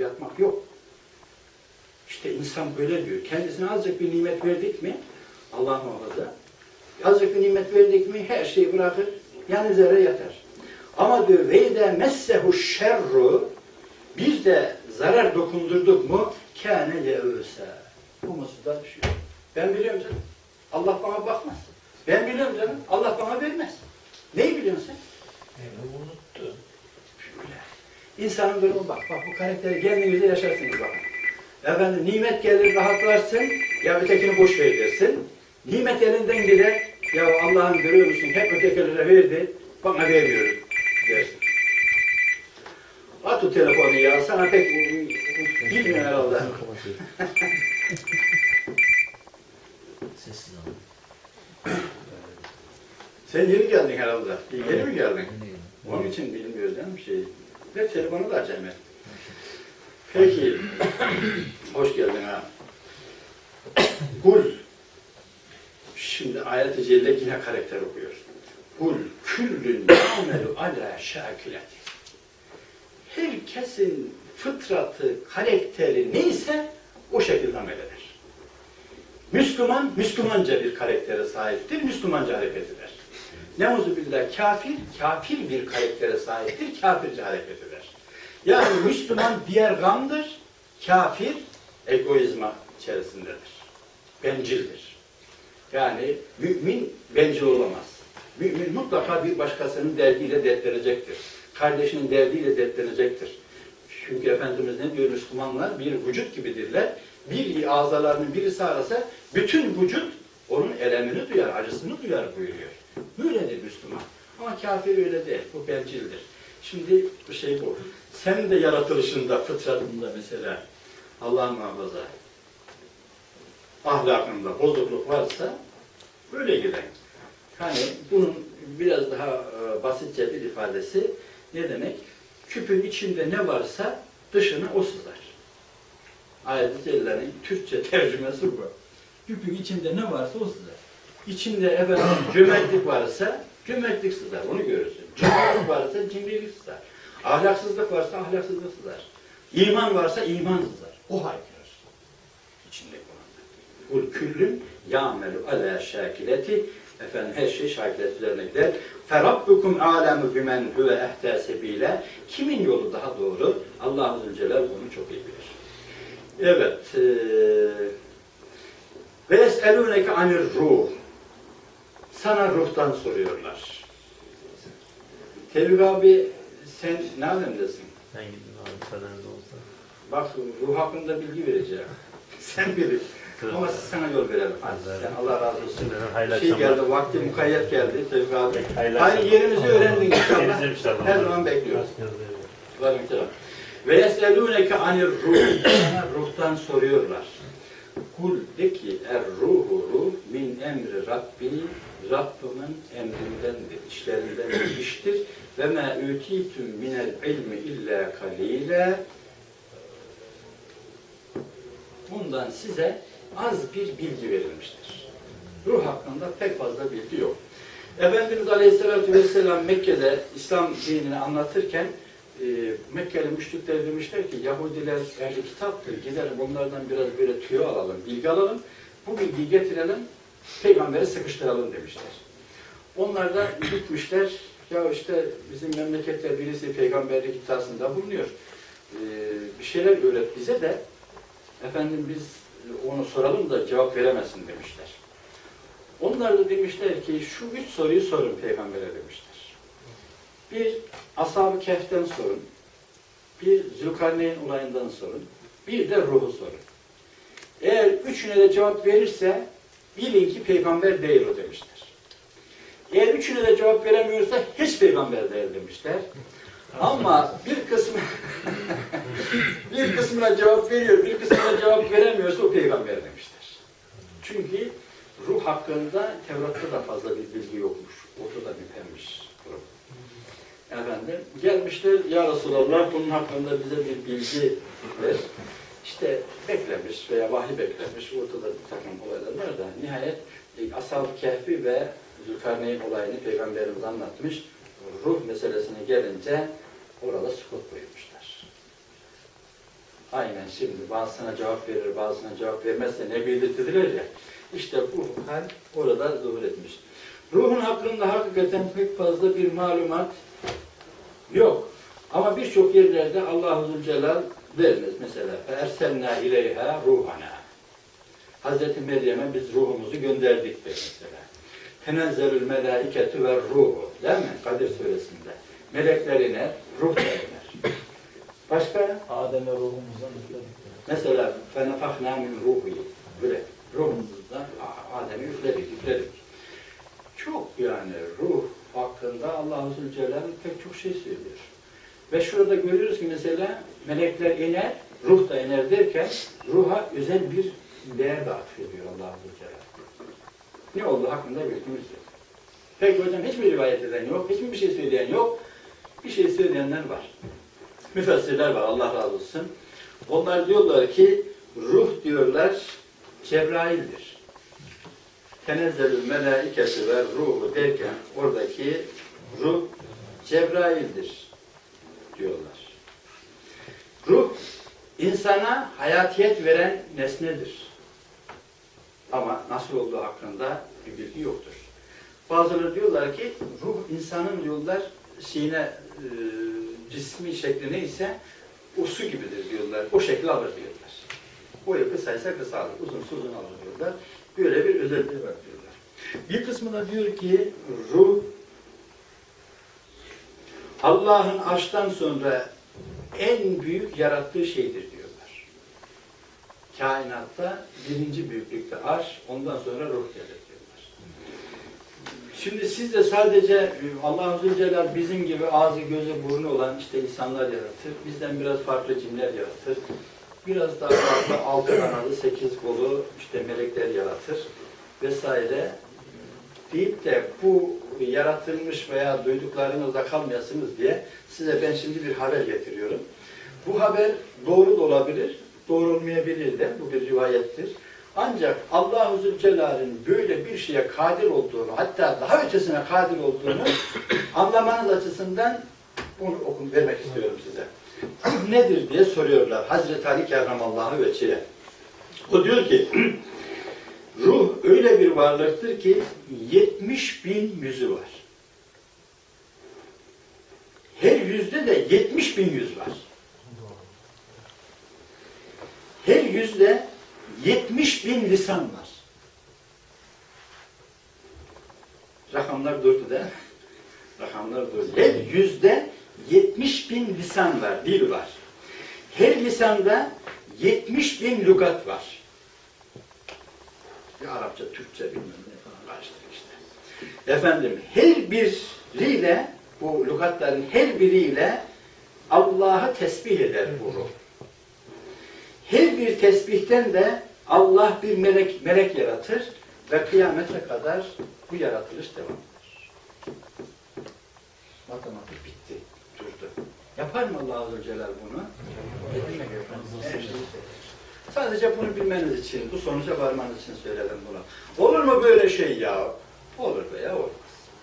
yatmak yok. İşte insan böyle diyor. Kendisine azıcık bir nimet verdik mi Allah muhafaza azıcık bir nimet verdik mi her şeyi bırakır yan üzere yatar. Ama diyor ve de messehu şerru bir de zarar dokundurduk mu kâne yeûsâ. Bu mutsuzluğa düşüyor. Ben biliyorum canım. Allah bana bakmaz. Ben biliyorum canım. Allah bana vermez. Neyi biliyorsun sen? Şöyle. İnsanın durumu bak. Bak bu karakteri kendinizde yaşarsınız bakın. Efendim nimet gelir rahatlarsın. Ya ötekini boş ver dersin. Nimet elinden gider. Ya Allah'ım görüyor musun? Hep ötekilere verdi. Bana vermiyor dersin. At o telefonu ya. Sana pek bilmiyor herhalde. Sessiz. Sen yeni geldin herhalde. Yeni mi geldin? Onun için bilmiyoruz canım şey. Ve telefonu da acemi. Peki. Hoş geldin ha. Kul. Şimdi ayet-i celle yine karakter okuyor. Kul küllün amelu ala şakileti. Herkesin fıtratı, karakteri neyse o şekilde amel eder. Müslüman, Müslümanca bir karaktere sahiptir, Müslümanca hareket eder. Neuzu billah kafir, kafir bir karaktere sahiptir, kafirce hareket eder. Yani Müslüman diğer gamdır, kafir egoizma içerisindedir. Bencildir. Yani mümin bencil olamaz. Mümin mutlaka bir başkasının derdiyle dertlenecektir. Kardeşinin derdiyle dertlenecektir. Çünkü Efendimiz ne diyor Müslümanlar? Bir vücut gibidirler. Bir azalarının birisi arasa bütün vücut onun elemini duyar, acısını duyar buyuruyor. Böyledir Müslüman. Ama kafir öyle değil. Bu bencildir. Şimdi bu şey bu. Sen de yaratılışında, fıtratında mesela Allah muhafaza ahlakında bozukluk varsa böyle gider. Hani bunun biraz daha e, basitçe bir ifadesi ne demek? Küpün içinde ne varsa dışına o sızar. Ayet-i Türkçe tercümesi bu. Küpün içinde ne varsa o sızar. İçinde efendim cömertlik varsa cömertlik sızar, onu görürsün. Cimrilik varsa cimrilik sızar. Ahlaksızlık varsa ahlaksızlık sızar. İman varsa iman sızar. O haykırır. İçinde Kul küllün ya'melu ala şakileti efendim her şey şakilet üzerine gider. Ferabbukum alemu bimen huve ehte. Kimin yolu daha doğru? Allah Azze ve Celle bunu çok iyi bilir. Evet. Ve es'elûneke anir ruh. Sana ruhtan soruyorlar. Tevfik abi sen ne alemdesin? Ben gidin abi Fener'de olsa. Bak ruh hakkında bilgi vereceğim. Sen bilir. Ama sana yol verelim. Hadi sen Allah razı olsun. Şey geldi, vakti mukayyet geldi Tevfik abi. Akşamlar. yerimizi öğrendin inşallah. Her zaman bekliyoruz. Ve yeselûneke anir ruh. Sana ruhtan soruyorlar. Kul de ki er ruhu ruh min emri Rabbi Rabbimin emrindendir, işlerinden iştir. Ve ma ütitüm minel ilmi illa kalile Bundan size az bir bilgi verilmiştir. Ruh hakkında pek fazla bilgi yok. Efendimiz Aleyhisselatü Vesselam Mekke'de İslam dinini anlatırken e, Mekkeli müşrikler demişler ki Yahudiler ehli kitaptır. Gidelim onlardan biraz böyle tüyo alalım, bilgi alalım. Bu bilgiyi getirelim, peygamberi sıkıştıralım demişler. Onlar da gitmişler. Ya işte bizim memlekette birisi peygamberlik iddiasında bulunuyor. E, bir şeyler öğret bize de efendim biz onu soralım da cevap veremezsin demişler. Onlar da demişler ki şu üç soruyu sorun peygambere demişler. Bir, Ashab-ı Kehf'ten sorun. Bir, Zülkarneyn olayından sorun. Bir de ruhu sorun. Eğer üçüne de cevap verirse bilin ki peygamber değil o demişler. Eğer üçüne de cevap veremiyorsa hiç peygamber değil demişler. Ama bir kısmı bir kısmına cevap veriyor, bir kısmına cevap veremiyorsa o peygamber demişler. Çünkü ruh hakkında Tevrat'ta da fazla bir bilgi yokmuş. Ortada bitenmiş durum. Efendim gelmişler ya Resulallah bunun hakkında bize bir bilgi ver. İşte beklemiş veya vahiy beklemiş. Ortada bir takım olaylar var da nihayet e, Ashab-ı Kehfi ve Zülkarneyn olayını Peygamberimiz anlatmış. Ruh meselesine gelince orada sukut buyurmuşlar. Aynen şimdi bazısına cevap verir, bazısına cevap vermezse ne belirtilir ya. İşte bu hal orada zuhur etmiş. Ruhun hakkında hakikaten pek fazla bir malumat yok. Ama birçok yerlerde Allah-u Zülcelal vermez. Mesela erselna ileyha ruhana. Hazreti Meryem'e biz ruhumuzu gönderdik de mesela. Tenezzelül melaiketu ve ruhu. Değil mi? Kadir suresinde. Melekler iner, ruh iner. Başka? Adem'e ruhumuzdan üfledik. Mesela fenefahna min ruhi. Böyle ruhumuzdan Adem'i üfledik, üfledik. Yani ruh hakkında Allah-u Zülcelal pek çok şey söylüyor. Ve şurada görüyoruz ki mesela melekler iner, ruh da iner derken ruha özel bir değer de atfediyor Allah-u Zülcelal. Ne oldu hakkında bilgimiz yok. Peki hocam hiçbir rivayet eden yok, hiçbir bir şey söyleyen yok. Bir şey söyleyenler var. Müfessirler var Allah razı olsun. Onlar diyorlar ki ruh diyorlar Cebrail'dir. Tenezzelül melaikesi ve ruhu derken oradaki ruh Cebrail'dir diyorlar. Ruh insana hayatiyet veren nesnedir. Ama nasıl olduğu hakkında bir bilgi yoktur. Bazıları diyorlar ki ruh insanın diyorlar sine e, cismi şekli neyse o su gibidir diyorlar. O şekli alır diyorlar. Boyu kısaysa kısa alır, uzunsa uzun alır diyorlar. Böyle bir özelliği var diyorlar. Bir kısmı da diyor ki ruh Allah'ın aşktan sonra en büyük yarattığı şeydir diyorlar. Kainatta birinci büyüklükte arş, ondan sonra ruh gelir diyorlar. Şimdi siz de sadece Allah-u Zülcelal bizim gibi ağzı gözü burnu olan işte insanlar yaratır. Bizden biraz farklı cinler yaratır. Biraz daha farklı altı kanalı, sekiz kolu işte melekler yaratır vesaire deyip de bu yaratılmış veya duyduklarınızda kalmayasınız diye size ben şimdi bir haber getiriyorum. Bu haber doğru da olabilir, doğru olmayabilir de. Bu bir rivayettir. Ancak Allah-u Zülcelal'in böyle bir şeye kadir olduğunu, hatta daha ötesine kadir olduğunu anlamanız açısından bunu okun vermek istiyorum size. Ruh nedir diye soruyorlar Hazreti Ali Kerramallahu Veçile. O diyor ki, ruh öyle bir varlıktır ki 70 bin yüzü var. Her yüzde de 70 bin yüz var. Her yüzde 70 bin lisan var. Rakamlar durdu da. Rakamlar durdu. Her yüzde 70 bin lisan var, dil var. Her lisanda 70 bin lügat var. Bir Arapça, Türkçe bilmem ne falan işte. Efendim her biriyle bu lügatların her biriyle Allah'ı tesbih eder bu ruh. Her bir tesbihten de Allah bir melek melek yaratır ve kıyamete kadar bu yaratılış devam eder. Matematik bitti, durdu. Yapar mı Allah Azze ve Celal bunu? Sadece bunu bilmeniz için, bu sonuca varmanız için söyledim bunu. Olur mu böyle şey ya? Olur veya olmaz.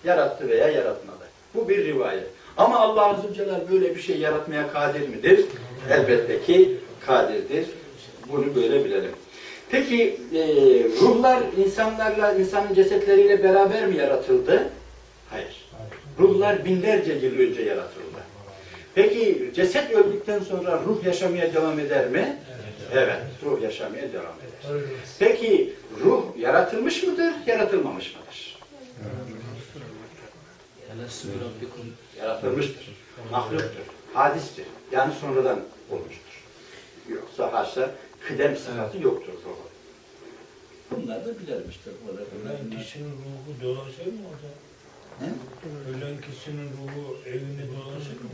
Yarattı veya yaratmadı. Bu bir rivayet. Ama Allah Azze ve Celal böyle bir şey yaratmaya kadir midir? Elbette ki kadirdir. Bunu böyle bilelim. Peki e, ruhlar insanlarla, insanın cesetleriyle beraber mi yaratıldı? Hayır. Ruhlar binlerce yıl önce yaratıldı. Peki ceset öldükten sonra ruh yaşamaya devam eder mi? Evet, ruh yaşamaya devam eder. Peki ruh yaratılmış mıdır, yaratılmamış mıdır? Yaratılmıştır. Mahluktur. Hadistir. Yani sonradan olmuştur. Yoksa haşa kıdem sıfatı yoktur ruhun. Bunlar da. Burada Ölen kişinin ruhu dolaşır mı orada? Ölen kişinin ruhu evinde dolaşır mı?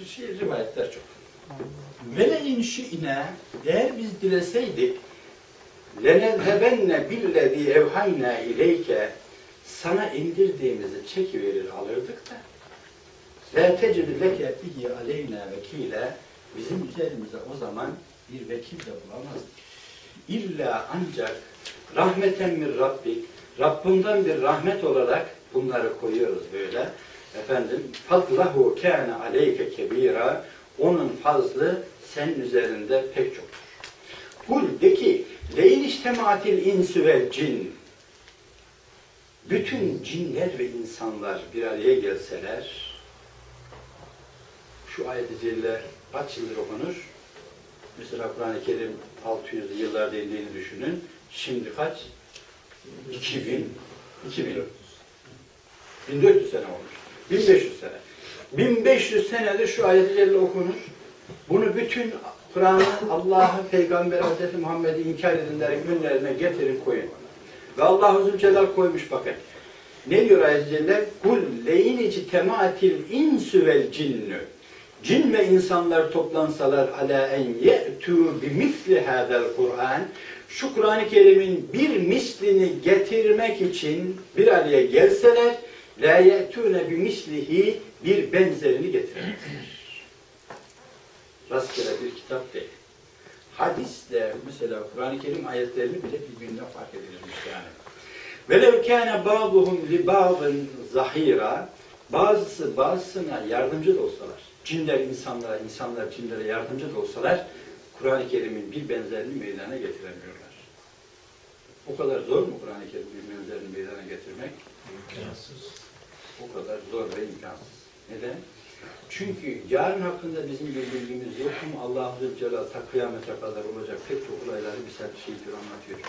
Bir, şey, rivayetler çok. Velein şi'ne, eğer biz dileseydik, lenezhebenne billezî evhayna ileyke, sana indirdiğimizi çekiverir alırdık da, la tecid leke bihi aleyna vekile, bizim üzerimize o zaman bir vekil de bulamazdık. İlla ancak rahmeten min Rabbik, Rabbinden bir rahmet olarak bunları koyuyoruz böyle. Efendim, fadlahu kâne aleyke kebira, Onun fazlı senin üzerinde pek çoktur. Kul de ki leyin iştemaatil insü vel cin bütün cinler ve insanlar bir araya gelseler şu ayet-i celile kaç yıldır okunur? Mesela Kur'an-ı Kerim 600'lü yıllarda indiğini düşünün. Şimdi kaç? 2000, 2000. 1400 sene olmuş. 1500 sene. 1500 senedir şu ayet-i celile okunur. Bunu bütün Kur'an'ı Allah'ı, Peygamber Hz. Muhammed'i inkar edenlerin önlerine getirin koyun. Ve Allah Zülcelal koymuş bakın. Ne diyor ayet-i celile? Kul leyin içi temaatil insü vel cinnü. Cin ve insanlar toplansalar ala en ye'tu bi misli hadal Kur'an şu Kur'an-ı Kerim'in bir mislini getirmek için bir araya gelseler la ye'tune bi mislihi bir benzerini getiremezler. Rastgele bir kitap değil. Hadisle mesela Kur'an-ı Kerim ayetlerini bile birbirinden fark edilmiş yani. Velev kâne bâduhum li bâdın zahîrâ bazısı bazısına yardımcı da olsalar, cinler insanlara, insanlar cinlere yardımcı da olsalar, Kur'an-ı Kerim'in bir benzerini meydana getiremiyorlar. O kadar zor mu Kur'an-ı Kerim'in bir benzerini meydana getirmek? İmkansız. O kadar zor ve imkansız. Neden? Çünkü yarın hakkında bizim bir bilgimiz yok mu? Allah-u Celal ta kıyamete kadar olacak pek çok olayları bize bir şey anlatıyor.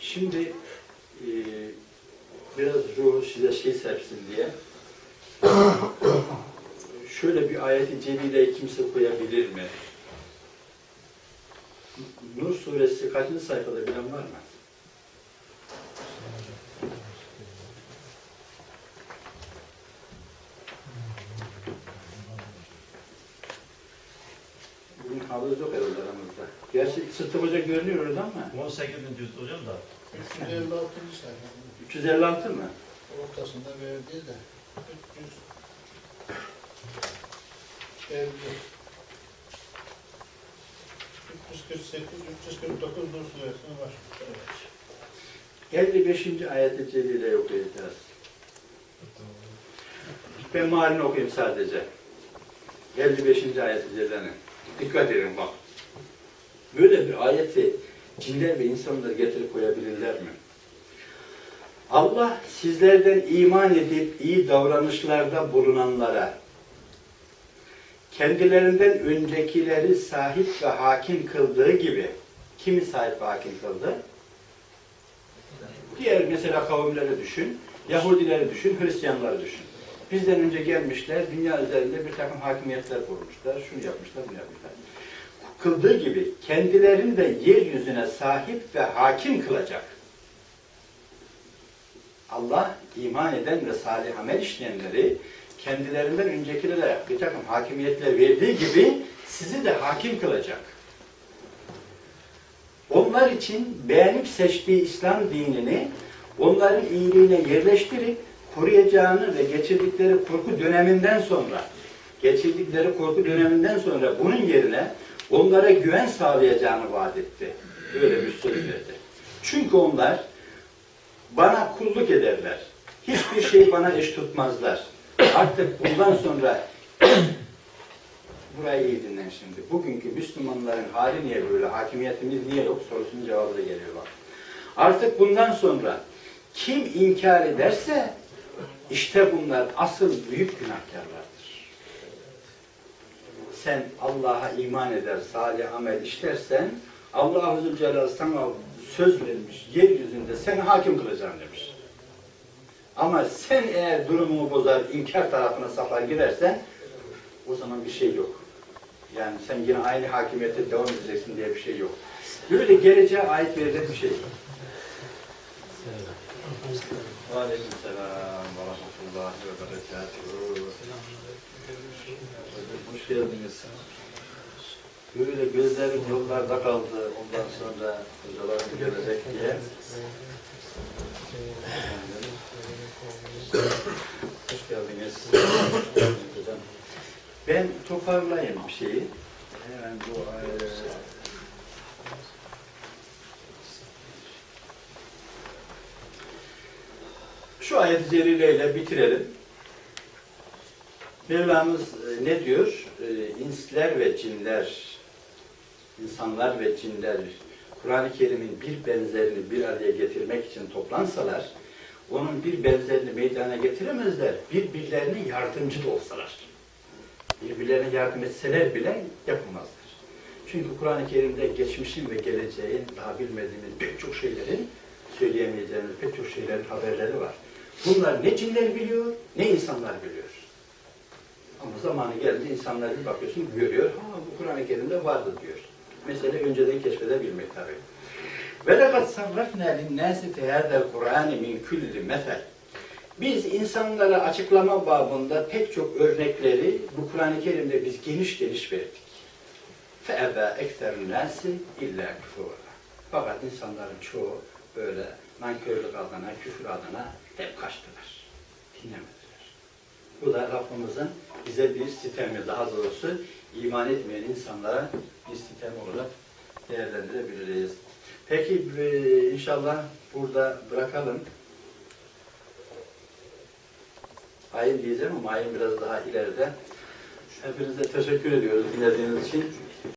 Şimdi e, biraz ruhu size şey serpsin diye şöyle bir ayeti celileyi kimse koyabilir mi? Nur suresi kaçıncı sayfada bilen var mı? Görünüyor orada ama 18. yüzyıl hocam da 356. sayfa. 356 mı? Ortasında verdiği de 300 50 348 349 Nur suresine var. Evet. 55. ayet-i celile okuyacağız. Ben mealini okuyayım sadece. 55. ayet-i celilenin. Dikkat edin bak. Böyle bir ayeti cinler ve insanlar getirip koyabilirler mi? Allah sizlerden iman edip iyi davranışlarda bulunanlara kendilerinden öncekileri sahip ve hakim kıldığı gibi kimi sahip ve hakim kıldı? Diğer mesela kavimleri düşün, Yahudileri düşün, Hristiyanları düşün. Bizden önce gelmişler, dünya üzerinde bir takım hakimiyetler kurmuşlar, şunu yapmışlar, bunu yapmışlar. Kıldığı gibi kendilerini de yeryüzüne sahip ve hakim kılacak. Allah iman eden ve salih amel işleyenleri kendilerinden öncekilere bir takım hakimiyetler verdiği gibi sizi de hakim kılacak. Onlar için beğenip seçtiği İslam dinini onların iyiliğine yerleştirip koruyacağını ve geçirdikleri korku döneminden sonra geçirdikleri korku döneminden sonra bunun yerine onlara güven sağlayacağını vaat etti. Böyle bir söz verdi. Çünkü onlar bana kulluk ederler. Hiçbir şey bana eş tutmazlar. Artık bundan sonra burayı iyi dinlen şimdi. Bugünkü Müslümanların hali niye böyle, hakimiyetimiz niye yok sorusunun cevabı da geliyor bak. Artık bundan sonra kim inkar ederse işte bunlar asıl büyük günahkarlardır. Sen Allah'a iman eder, salih amel işlersen Allah-u Zülcelal sana söz vermiş, yeryüzünde seni hakim kılacağım demiş. Ama sen eğer durumunu bozar, inkar tarafına sapar gidersen o zaman bir şey yok. Yani sen yine aynı hakimiyete devam edeceksin diye bir şey yok. Böyle geleceğe ait verilen bir şey. Aleyküm selam ve berekatuhu. Hoş geldiniz. Böyle gözlerim yollarda kaldı ondan sonra hocalarım gelecek diye. Hoş geldiniz. Ben toparlayayım bir şeyi. Hemen bu eee, Şu ayet-i celileyle bitirelim. Mevlamız e, ne diyor? E, insler ve cinler, insanlar ve cinler Kur'an-ı Kerim'in bir benzerini bir araya getirmek için toplansalar, onun bir benzerini meydana getiremezler. Birbirlerine yardımcı da olsalar. Birbirlerine yardım etseler bile yapamazlar. Çünkü Kur'an-ı Kerim'de geçmişin ve geleceğin daha bilmediğimiz pek çok şeylerin söyleyemeyeceğimiz pek çok şeylerin haberleri var. Bunlar ne cinler biliyor, ne insanlar biliyor. Ama zamanı geldi insanlar bir bakıyorsun görüyor, ha bu Kur'an-ı Kerim'de vardı diyor. Mesele önceden keşfedebilmek tabii. Ve lekad sarrafna linnâsi fi hâzel Kur'âni min kulli mesel. Biz insanlara açıklama babında pek çok örnekleri bu Kur'an-ı Kerim'de biz geniş geniş verdik. فَاَبَا اَكْتَرُ النَّاسِ اِلَّا كُفُورًا Fakat insanların çoğu böyle nankörlük adına, küfür adına hep kaçtılar. Dinlemediler. Bu da Rabbimizin bize bir sistemi, daha doğrusu iman etmeyen insanlara bir sistem olarak değerlendirebiliriz. Peki e, inşallah burada bırakalım. Ayın diyeceğim ama ayın biraz daha ileride. Hepinize teşekkür ediyoruz dinlediğiniz için.